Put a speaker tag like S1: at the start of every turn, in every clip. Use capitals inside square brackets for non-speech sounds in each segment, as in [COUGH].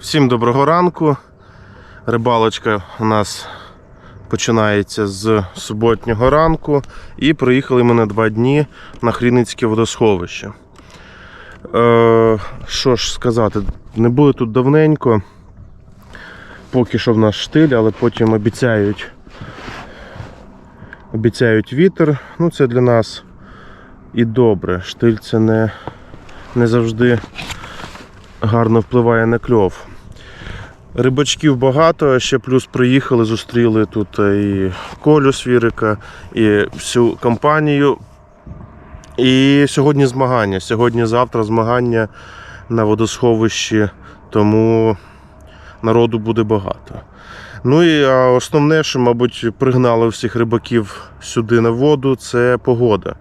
S1: Всім доброго ранку. Рибалочка у нас починається з суботнього ранку. І приїхали ми на два дні на Хріницьке водосховище. Е, що ж сказати, не були тут давненько. Поки що в нас штиль, але потім обіцяють. Обіцяють вітер. Ну, це для нас і добре. Штиль це не, не завжди гарно впливає на кльов. Рибачків багато, ще плюс приїхали, зустріли тут і Колю Свірика, і всю компанію. І сьогодні змагання. Сьогодні-завтра змагання на водосховищі, тому народу буде багато. Ну і основне, що, мабуть, пригнало всіх рибаків сюди на воду, це погода.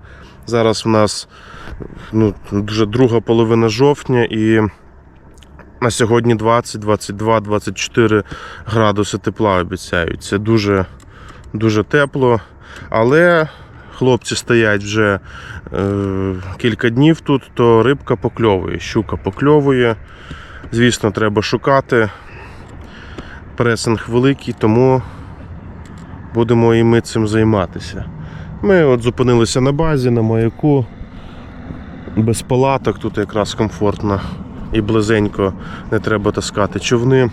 S1: Зараз в нас ну, дуже друга половина жовтня і на сьогодні 20, 22, 24 градуси тепла обіцяють. Це дуже, дуже тепло. Але хлопці стоять вже е, кілька днів тут, то рибка покльовує, щука покльовує. Звісно, треба шукати. Пресинг великий, тому будемо і ми цим займатися. Ми от зупинилися на базі, на маяку. Без палаток, тут якраз комфортно і близенько не треба таскати човни.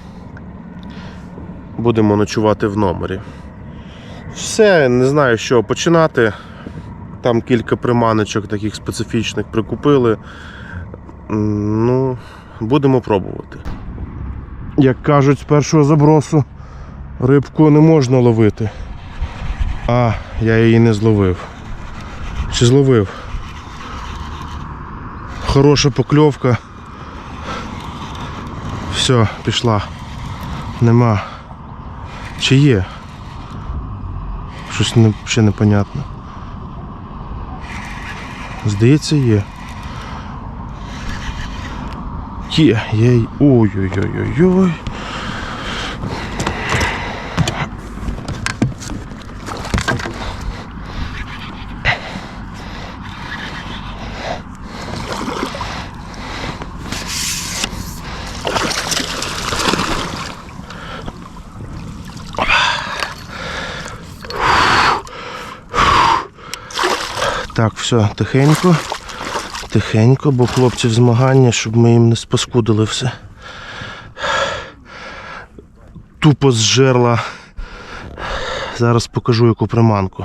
S1: Будемо ночувати в номері. Все, не знаю, що починати. Там кілька приманочок таких специфічних прикупили. Ну, будемо пробувати. Як кажуть, з першого забросу рибку не можна ловити. А, я її не зловив. Чи зловив? Хороша покльовка. Все, пішла. Нема. Чи є? Щось не, ще непонятно. Здається, є. Є, є. Ой-ой-ой-ой-ой. Так, все, тихенько. Тихенько, бо хлопців змагання, щоб ми їм не спаскудили все. Тупо з жерла. Зараз покажу яку приманку.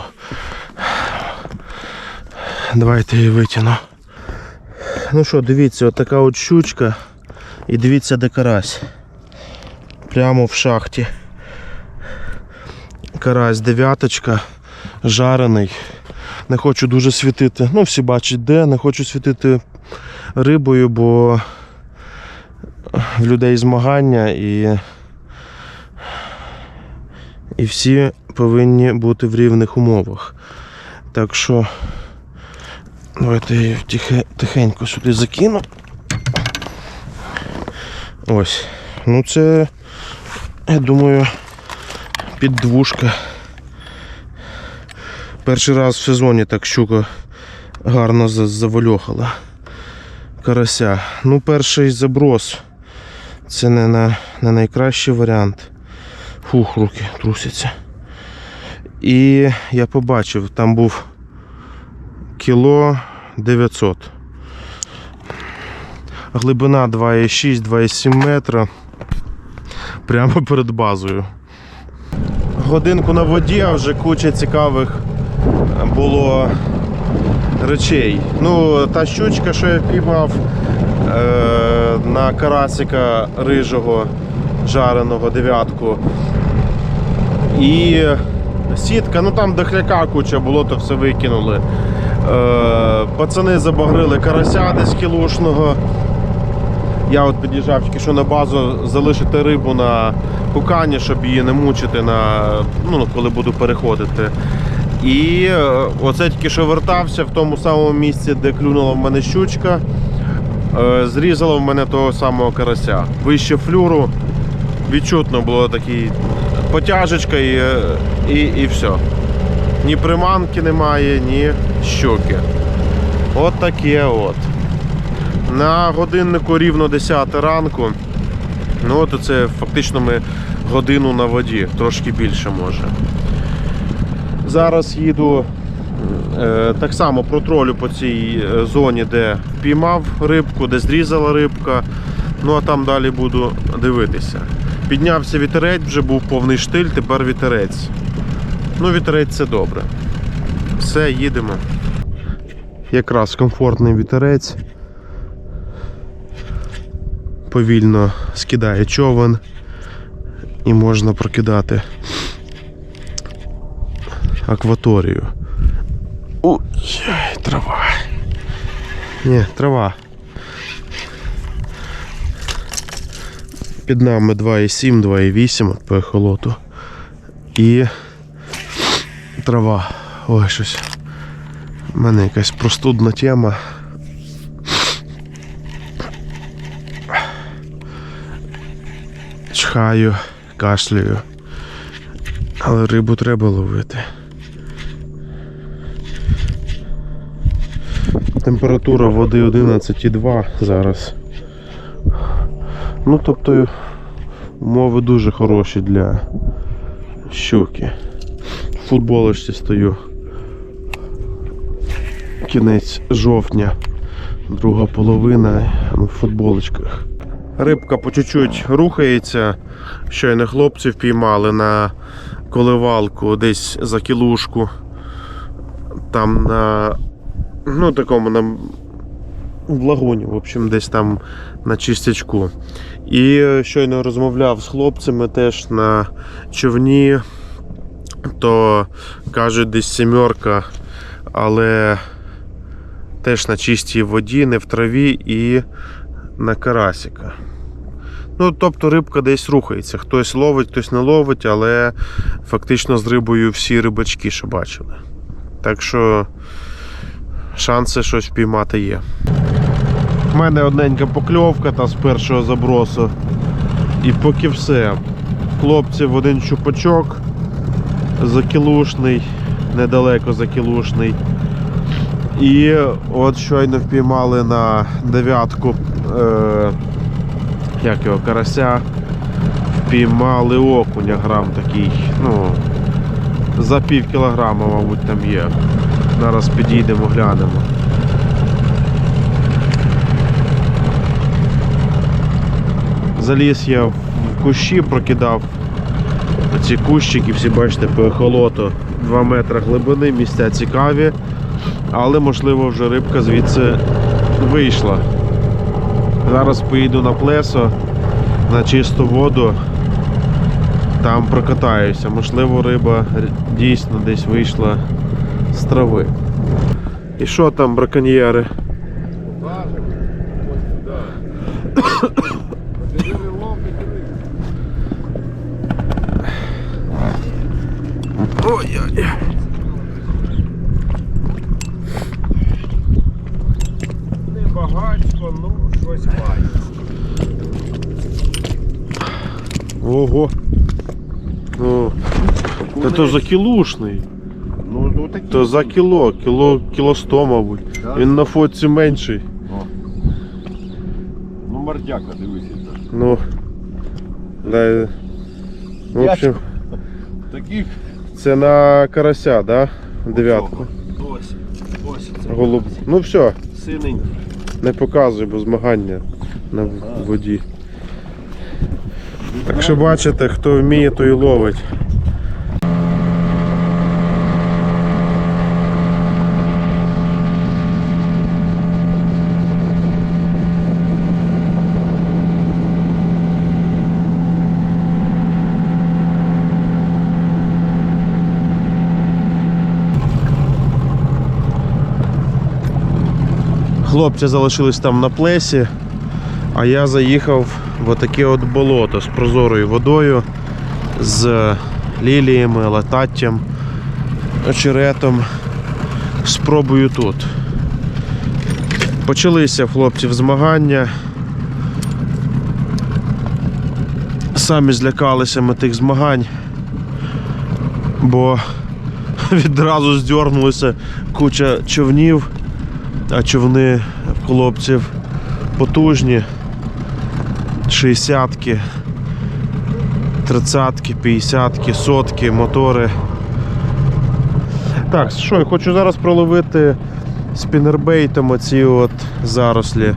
S1: Давайте її витягну. Ну що, дивіться, от така от щучка. І дивіться, де карась. Прямо в шахті. Карась дев'яточка, жарений. Не хочу дуже світити. Ну, всі бачать де, не хочу світити рибою, бо в людей змагання і, і всі повинні бути в рівних умовах. Так що давайте я тихе, тихенько сюди закину. Ось. Ну це, я думаю, піддвушка. Перший раз в сезоні так щука гарно за- завальохала карася. Ну, перший заброс. Це не, на, не найкращий варіант. Фух, руки трусяться. І я побачив, там був кіло 900. Глибина 2,6-2,7 метра. Прямо перед базою. Годинку на воді, а вже куча цікавих було речей. Ну, та щучка, що я піймав е, на карасика рижого, жареного дев'ятку. І сітка, ну там дохляка куча було, то все викинули. Е, пацани забагрили карася десь кілошного. Я от під'їжджав тільки що на базу залишити рибу на кукані, щоб її не мучити, на, ну, коли буду переходити. І е, оце тільки що вертався в тому самому місці, де клюнула в мене щучка. е, Зрізало в мене того самого карася. Вище флюру відчутно було такий потяжечка і, е, і, і все. Ні приманки немає, ні щуки. От таке от. На годиннику рівно 10 ранку. Ну от це фактично ми годину на воді, трошки більше може. Зараз їду е, так само протролю по цій е, зоні, де впіймав рибку, де зрізала рибка. Ну а там далі буду дивитися. Піднявся вітерець, вже був повний штиль, тепер вітерець. Ну, вітерець це добре. Все, їдемо. Якраз комфортний вітерець. Повільно скидає човен і можна прокидати акваторію. Ой, трава. Ні, трава. Під нами 2,7, 2,8 по ехолоту. І трава. Ой, щось. У мене якась простудна тема. Чхаю, кашлюю. Але рибу треба ловити. Температура води 11,2 зараз. Ну, тобто умови дуже хороші для щуки. В футболочці стою. Кінець жовтня, друга половина в футболочках. Рибка по чуть-чуть рухається. Щойно хлопці впіймали на коливалку десь за кілушку. Там на ну такому на в лагуні, в общем, десь там на чистячку. І е, щойно розмовляв з хлопцями теж на човні, то кажуть, десь сімерка, але теж на чистій воді, не в траві і на карасика. Ну, тобто рибка десь рухається. Хтось ловить, хтось не ловить, але фактично з рибою всі рибачки, що бачили. Так що шанси щось впіймати є. У мене одненька покльовка та з першого забросу. І поки все. Хлопців один чупачок закілушний, недалеко закілушний. І от щойно впіймали на дев'ятку е, як його, карася. Впіймали окуня грам такий. Ну, за пів кілограма, мабуть, там є. Зараз підійдемо, глянемо. Заліз я в кущі, прокидав ці кущики, всі бачите, по ехолоту 2 метри глибини, місця цікаві, але можливо вже рибка звідси вийшла. Зараз поїду на плесо на чисту воду, там прокатаюся. Можливо, риба дійсно десь вийшла з трави. І що там, браконьєри? Ой-ой.
S2: Не багатько, ну щось має.
S1: Ого. Ну, та то за кілушний.
S2: Ну, ну Такі.
S1: То за кіло, кіло, кіло 100, мабуть.
S2: Да?
S1: Він на фотці менший.
S2: Ну, мордяка, дивися.
S1: Ну. Да, в общем,
S2: Таких
S1: це на карася, да? Дев'ятку.
S2: ось. Ось це.
S1: Голуб. Ну все,
S2: Синенький.
S1: не показуй, бо змагання на воді. Так що бачите, хто вміє, той і ловить. Хлопці залишились там на плесі, а я заїхав в отаке от болото з прозорою водою, з ліліями, лататтям, очеретом. Спробую тут. Почалися хлопців змагання. Самі злякалися ми тих змагань, бо [LAUGHS] відразу здьорнулися куча човнів а човни в хлопців потужні. 60-ки, 30-ки, 50-ки, сотки, мотори. Так, що, я хочу зараз проловити спінербейтом оці от зарослі.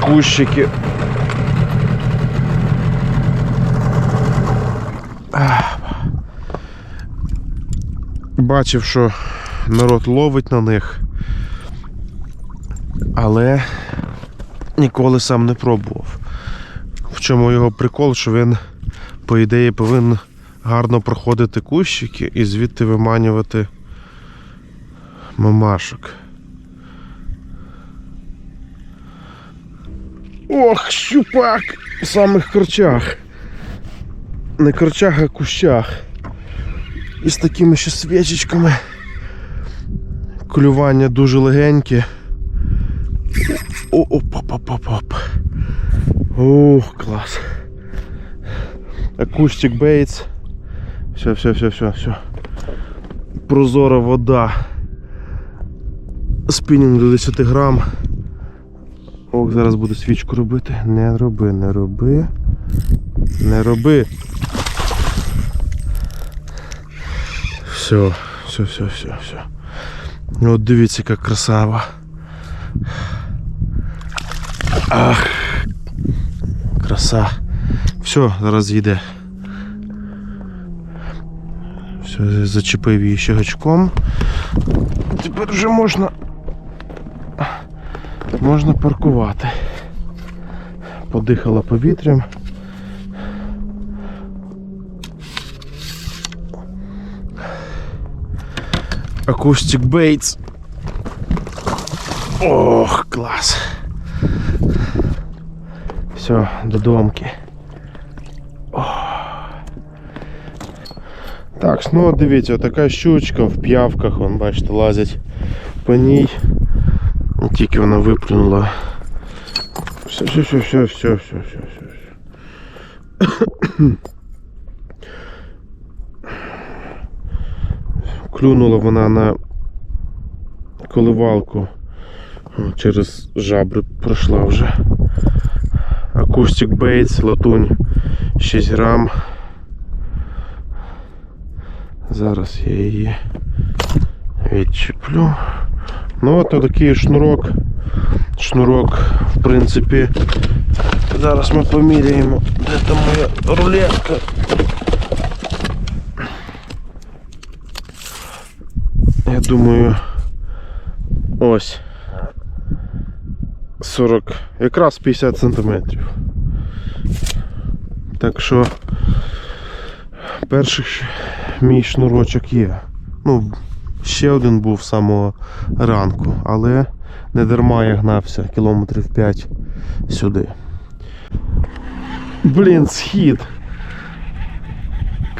S1: Кущики. Бачив, що народ ловить на них, але ніколи сам не пробував. В чому його прикол, що він, по ідеї, повинен гарно проходити кущики і звідти виманювати мамашок. Ох, щупак! В самих корчах. Не корчах, а кущах. І з такими ще свічечками. Клювання дуже легеньке. Оп-оп-оп-оп-оп. Ух, клас. Акустик Бейтс. Все, все, все, все, все. Прозора вода. Спінінг до 10 грам. Ох, зараз буду свічку робити. Не роби, не роби. Не роби. Все, все, все, все, все. Ну, От дивіться, яка красава. Ах. Краса. Все, зараз їде. Все, зачепив її ще гачком. Тепер вже можна. Можна паркувати. Подихала повітрям. Акустик Бейтс. Ох, клас. Все, до домки. Так, ну от дивіться, така щучка в п'явках, вон, бачите, лазять по ній. Тільки вона виплюнула. Все, все, все, все, все, все, все, все. Клюнула вона на коливалку. Через жабри пройшла вже. Акустик Бейтс, латунь 6 грам. Зараз я її відчеплю. Ну от такий шнурок. Шнурок, в принципі. Зараз ми поміряємо. Де там моя рулетка? Думаю, ось 40, якраз 50 сантиметрів. Так що перший мій шнурочок є. Ну, ще один був з самого ранку, але не дарма я гнався кілометрів 5 сюди. Блін, схід.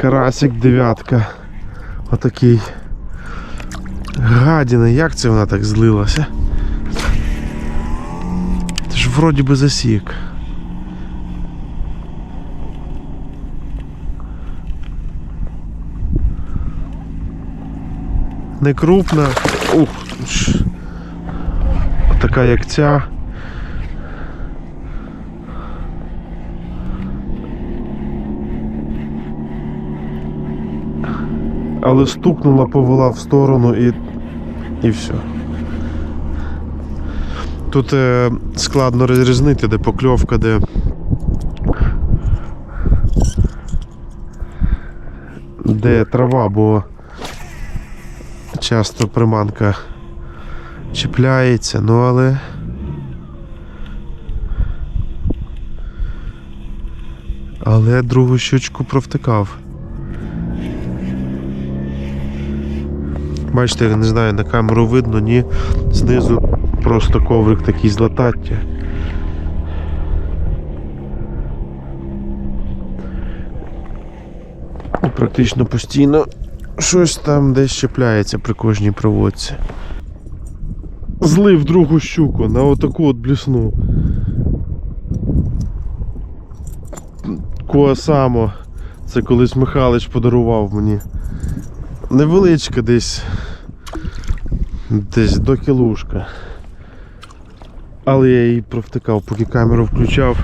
S1: Карасик дев'ятка. Отакий. Гадіна, як це вона так злилася? Ти ж вроді би засік. Не крупна. Ух. Така як ця. Але стукнула, повела в сторону і, і все. Тут е, складно розрізнити, де покльовка, де. Де трава, бо часто приманка чіпляється, ну але. Але другу щучку провтикав. Бачите, я не знаю, на камеру видно, ні. Знизу просто коврик такий з латаття. Практично постійно щось там десь чіпляється при кожній проводці. Злив другу щуку на отаку от блісну. Куасамо. Це колись Михайлович подарував мені. Невеличка десь. Десь до кілушка. Але я її провтикав, поки камеру включав.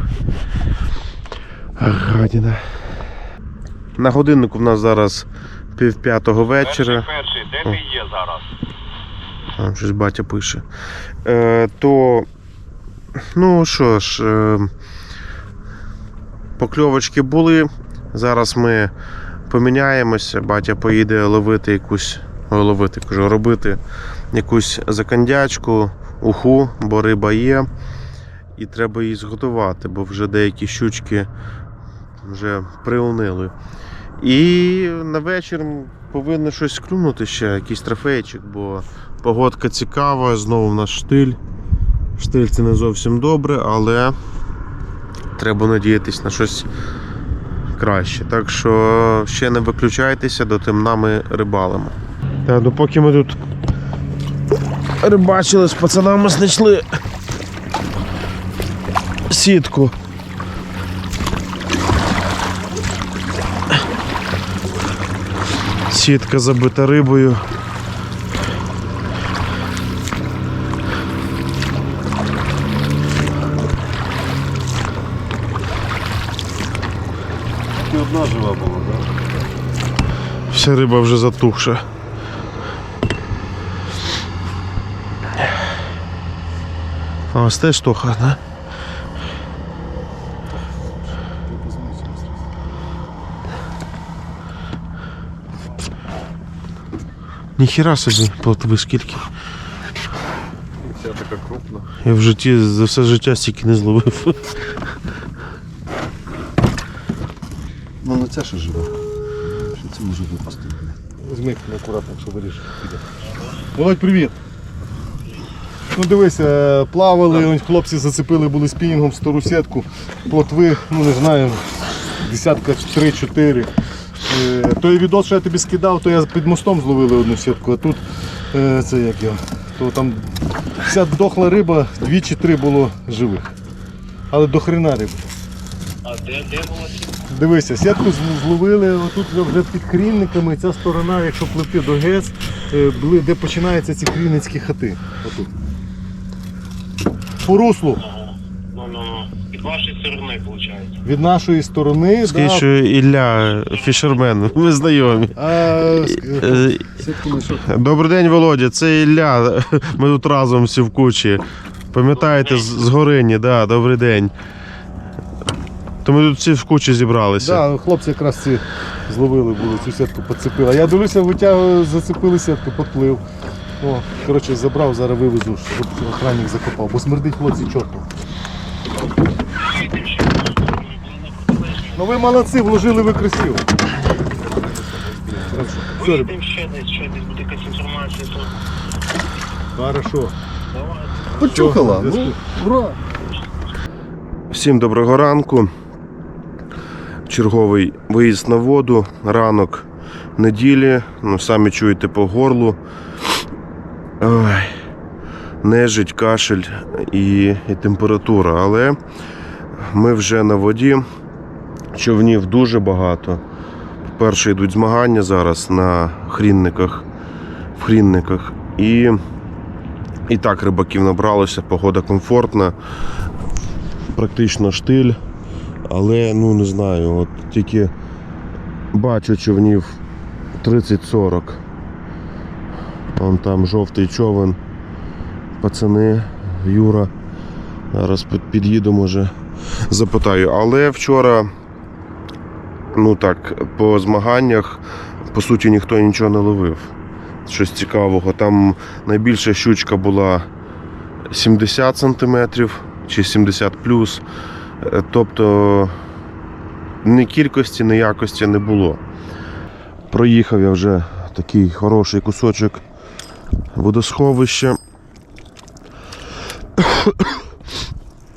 S1: Гадіна. На годиннику в нас зараз пів п'ятого вечора.
S2: перший, де ти є зараз?
S1: Там щось батя пише. Е, то, ну що ж, е, покльовочки були. Зараз ми поміняємося. Батя поїде ловити якусь, ловити, кажу, робити якусь закандячку, уху, бо риба є. І треба її зготувати, бо вже деякі щучки вже приунили. І на вечір повинно щось клюнути ще, якийсь трофейчик, бо Погодка цікава, знову в нас штиль. Штиль це не зовсім добре, але треба надіятися на щось краще. Так що ще не виключайтеся, до темна ми рибалимо. Так, допоки ми тут рибачили з пацанами знайшли сітку. Сітка забита рибою. Вся риба вже затухша. А ось теж тоха, да? Ніхіра собі плотви скільки.
S2: Ця така крупна.
S1: Я в житті за все життя стільки не зловив.
S2: Ну не ця ще жива. Може випасти?
S3: Візьми акуратно, якщо вирішиш. Володь, привіт. Ну дивись, е, плавали, ось хлопці зацепили були спінінгом стару сітку, плотви, ну не знаю, десятка 3-4. Е, Той відос, що я тобі скидав, то я під мостом зловили одну сітку, а тут е, це як я. То там вся дохла риба, дві чи три було живих. Але до хрена риб.
S4: А де, де була
S3: Дивися, сітку зловили отут вже під крінниками. Ця сторона, якщо пливти до ГЕС, е, де починаються ці крінницькі хати. Отут. По руслу
S4: Ну, ну, ну. Від вашої сторони, виходить.
S3: від нашої сторони.
S1: Скажіть,
S3: да,
S1: Ілля фішермен, ми знайомі.
S3: а,
S1: Е. Добрий день, Володя, це Ілля. Ми тут разом всі в кучі. Пам'ятаєте, з, з Горині, да, добрий день. То ми тут всі в кучі зібралися.
S3: Да, хлопці якраз ці зловили були, цю сітку поцепили. А я дивлюся, витягую, зацепили сітку, поплив. О, коротше, забрав, зараз вивезу, щоб охранник закопав, бо смердить хлопці чортом. Ну ви молодці, вложили ви красиво. Все, ребят,
S4: Вийдемо ще десь, ще десь буде якась інформація, то
S3: хорошо.
S2: Почухала. Ну, ура!
S1: Всім доброго ранку. Черговий виїзд на воду, ранок неділі. Ну, самі чуєте по горлу. Ой, нежить, кашель і, і температура. Але ми вже на воді. Човнів дуже багато. Перше йдуть змагання зараз на хрінниках, в хрінниках. І, і так рибаків набралося, погода комфортна практично штиль, але ну не знаю, от тільки бачу човнів 30-40. Вон там жовтий човен, пацани, Юра. Зараз під- під'їду, може, запитаю. Але вчора, ну так, по змаганнях, по суті, ніхто нічого не ловив. Щось цікавого. Там найбільша щучка була 70 сантиметрів чи 70 плюс. Е, Тобто ні кількості, ні якості не було. Проїхав я вже такий хороший кусочок водосховища. [COUGHS]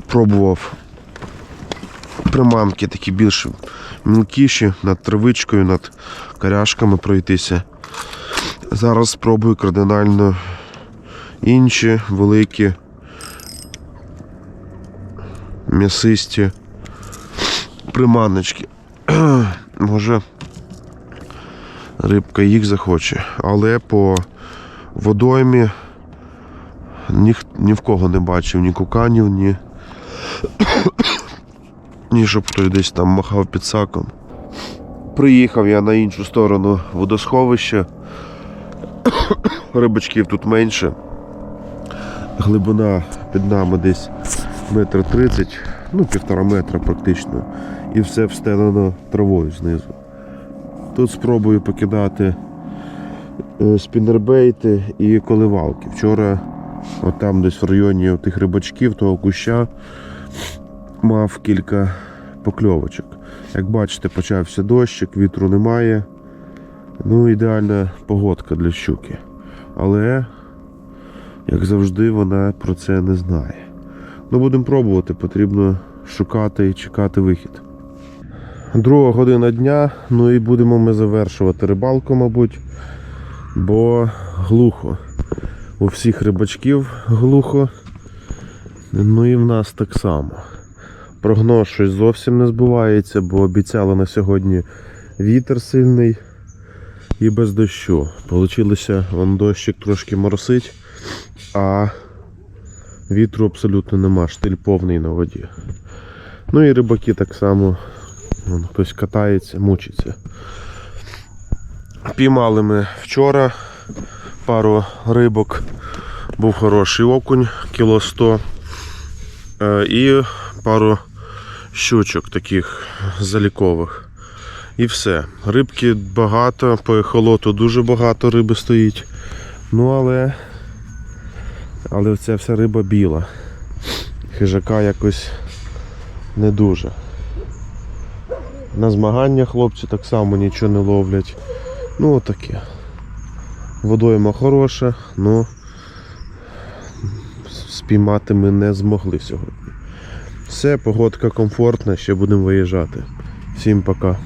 S1: Пробував приманки такі більш мілкіші, над травичкою, над каряшками пройтися. Зараз спробую кардинально інші великі м'ясисті приманочки. [CLEARS THROAT] Може рибка їх захоче, але по водоймі Ні, ні в кого не бачив ні куканів, ні. [CLEARS THROAT] ні щоб хтось десь там махав під саком. Приїхав я на іншу сторону водосховища. [CLEARS THROAT] Рибачків тут менше. Глибина під нами десь метр тридцять, ну півтора метра практично. І все встелено травою знизу. Тут спробую покидати е, спіннербейти і коливалки. Вчора, от там десь в районі тих рибачків, того куща, мав кілька покльовочок. Як бачите, почався дощик, вітру немає. Ну, ідеальна погодка для щуки. Але, як завжди, вона про це не знає. Ну, будемо пробувати, потрібно шукати і чекати вихід. Друга година дня, ну і будемо ми завершувати рибалку, мабуть, бо глухо. У всіх рибачків глухо. Ну і в нас так само. Прогноз щось зовсім не збувається, бо обіцяли на сьогодні вітер сильний і без дощу. Получилося, вон дощик трошки моросить, а вітру абсолютно нема, штиль повний на воді. Ну і рибаки так само. Вон, хтось катається, мучиться. Піймали ми вчора пару рибок. Був хороший окунь, кіло 100. Е, І пару щучок таких залікових. І все. Рибки багато, по ехолоту дуже багато риби стоїть. Ну але. Але ця вся риба біла. Хижака якось не дуже. На змагання хлопці так само нічого не ловлять. Ну отаке. Водойма хороша, але спіймати ми не змогли сьогодні. Все, погодка комфортна, ще будемо виїжджати. Всім пока.